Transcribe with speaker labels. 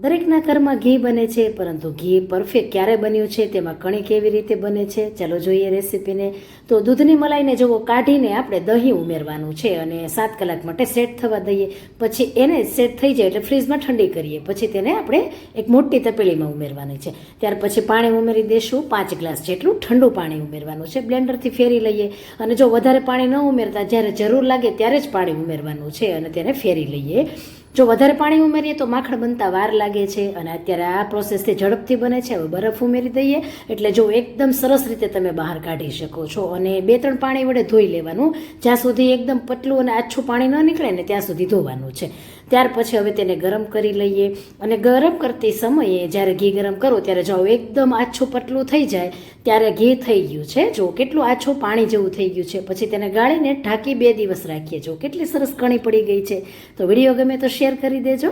Speaker 1: દરેકના ઘરમાં ઘી બને છે, પરંતુ ઘી પરફેક્ટ ક્યારે બન્યું છે, તેમાં કણી કેવી રીતે બને છે, ચાલો જોઈએ રેસીપીને. તો દૂધની મલાઈને જુઓ, કાઢીને આપણે દહીં ઉમેરવાનું છે અને સાત કલાક માટે સેટ થવા દઈએ. પછી એને સેટ થઈ જાય એટલે ફ્રીજમાં ઠંડી કરીએ. પછી તેને આપણે એક મોટી તપેલીમાં ઉમેરવાની છે. ત્યાર પછી પાણી ઉમેરી દઈશું પાંચ ગ્લાસ જેટલું ઠંડુ પાણી ઉમેરવાનું છે. બ્લેન્ડરથી ફેરી લઈએ. અને જો વધારે પાણી ન ઉમેરતા, જ્યારે જરૂર લાગે ત્યારે જ પાણી ઉમેરવાનું છે અને તેને ફેરી લઈએ. જો વધારે પાણી ઉમેરીએ તો માખણ બનતા વાર લાગે. છે અને અત્યારે આ પ્રોસેસથી ઝડપથી બને છે, હવે બરફ ઉમેરી દઈએ. એટલે જો એકદમ સરસ રીતે તમે બહાર કાઢી શકો છો અને બે ત્રણ પાણી વડે ધોઈ લેવાનું. જ્યાં સુધી એકદમ પતલું અને આછું પાણી ન નીકળે ને ત્યાં સુધી ધોવાનું છે. ત્યાર પછી હવે તેને ગરમ કરી લઈએ અને ગરમ કરતી સમયે જ્યારે ઘી ગરમ કરો ત્યારે જો એકદમ આછું પતલું થઈ જાય, ત્યારે ઘી થઈ ગયું છે. જો કેટલું આછું પાણી જેવું થઈ ગયું છે, પછી તેને ગાળીને ઢાંકી બે દિવસ રાખીએ. જો કેટલી સરસ કણી પડી ગઈ છે, તો વીડિયો ગમે તો શેર કરી દેજો.